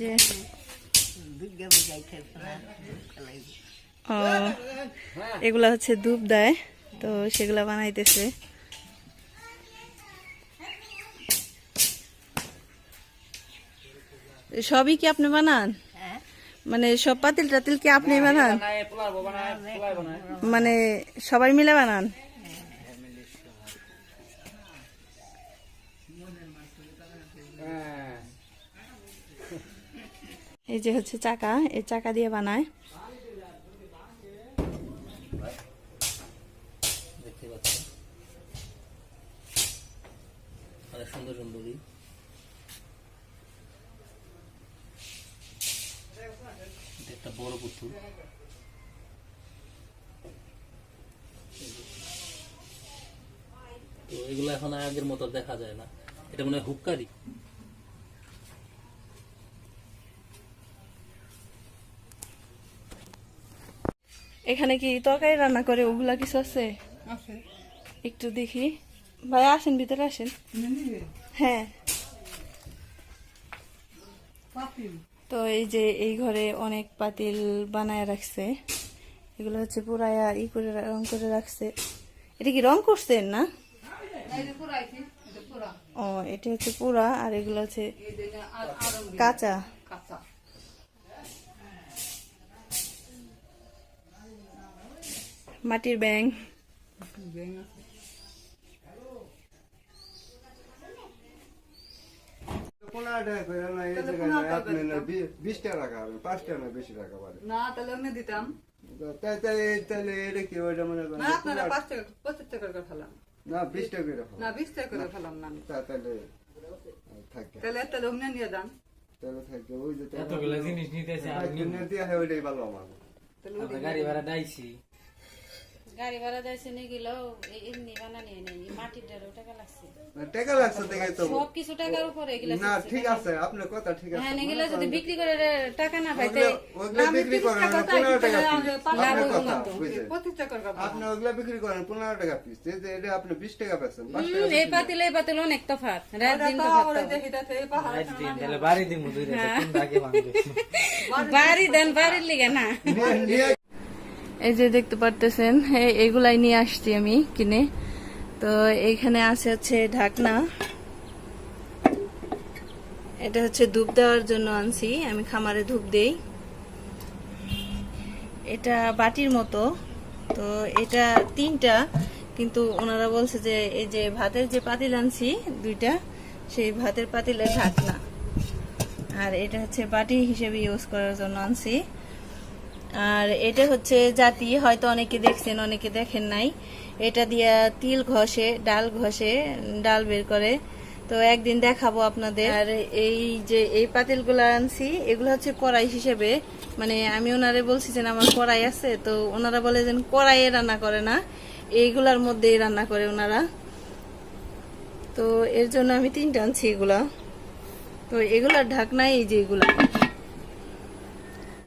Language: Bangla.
যে ও, এগুলা হচ্ছে ধূপ দেয়, তো সেগুলা বানাইতেছে। সবই কি আপনি বানান? হ্যাঁ মানে সব পাতিল টাতিল কি আপনি বানান? মানে সবাই মিলে বানান? এই যে হচ্ছে চাকা, এই চাকা দিয়ে বানায়। দেখতে অনেক সুন্দর একটা বড় তো এগুলো এখন আগের মতো দেখা যায় না। এটা মনে হয় হুক্কারি। এখানে কি তরকারি রান্না করে? ওগুলা কিছু আছে? একটু দেখি। ভাই আসেন ভিতরে আসেন। হ্যাঁ। তো এই যে এই ঘরে অনেক পাতিল বানায় রাখছে। এগুলো হচ্ছে পুরায়া ই করে রং করে রাখছে। এটা কি রং করছেন না? ও এটা হচ্ছে পুরা আর এগুলো হচ্ছে কাঁচা। কাঁচা। দিতাম। বি- বিশ টাকা রাখা হবে পাঁচ টাকা না বেশি রাখা পারে না তাহলে আমি দিতাম। তাই তাই তাহলে এটা কি ওইটা মনে করেন না আপনারা পাঁচ টাকা পঁচিশ টাকা করে ফেলাম না বিশ টাকা করে রাখো না বিশ টাকা করে ফেলাম না তাহলে থাকে তাহলে তাহলে অমনি নিয়ে যান। তাহলে থাকে ওই যে এতগুলো জিনিস নিতেছে আর কিনে দিয়ে হয় ওইটাই ভালো আমার। তাহলে গাড়ি ভাড়া দাইছি। গাড়ি ভাড়া যাইছে নি গেলেও এমনি বানানি নেই মাটির ডালে টাকা লাগছে। টাকা লাগছে দেখে তো সব কিছু টাকার উপরে এগুলা না ঠিক আছে আপনার কথা ঠিক আছে হ্যাঁ এগুলা যদি বিক্রি করে টাকা না পাইতে ওগুলো- বিক্রি করেন না, পনেরো টাকা পিস আপনার কথা বুঝলেন? পঁচিশ টাকার কথা। আপনি ওগুলা বিক্রি করেন পনেরো টাকা পিস এটা আপনি বিশ টাকা পেয়েছেন পাঁচ টাকা হুম, এই পাতিল এই পাতিল অনেক তফাৎ। রাত দিন তাহলে বাড়ি দিন দুই রাতে কোনটা আগে ভাঙবে বাড়ি দেন বাড়ির লিগে না। নিয়ে- নিয়ে এই যে দেখতে পারতেছেন এইগুলাই নিয়ে আসছি আমি কিনে। তো এইখানে আছে হচ্ছে ঢাকনা। এটা হচ্ছে ধূপ দেওয়ার জন্য আনছি, আমি খামারে ধূপ দেই। এটা বাটির মতো, তো এটা তিনটা, কিন্তু ওনারা বলছে যে এই যে ভাতের যে পাতিল আনছি দুইটা, সেই ভাতের পাতিলের ঢাকনা। আর এটা হচ্ছে বাটি হিসেবে ইউজ করার জন্য আনছি। আর এটা হচ্ছে জাতি, হয়তো অনেকে দেখছেন, অনেকে দেখেন নাই। এটা দিয়া তিল ঘষে, ডাল ঘষে, ডাল বের করে। তো একদিন দেখাবো আপনাদের। আর এই যে এই পাতিলগুলো আনছি, এগুলো হচ্ছে কড়াই হিসেবে। মানে আমি ওনারে বলছি যে আমার কড়াই আছে, তো ওনারা বলে যে কড়াইয়ে রান্না করে না, এইগুলার মধ্যেই রান্না করে ওনারা। তো এর জন্য আমি তিনটা আনছি এগুলা। তো এগুলার ঢাকনাই এই যে এগুলা।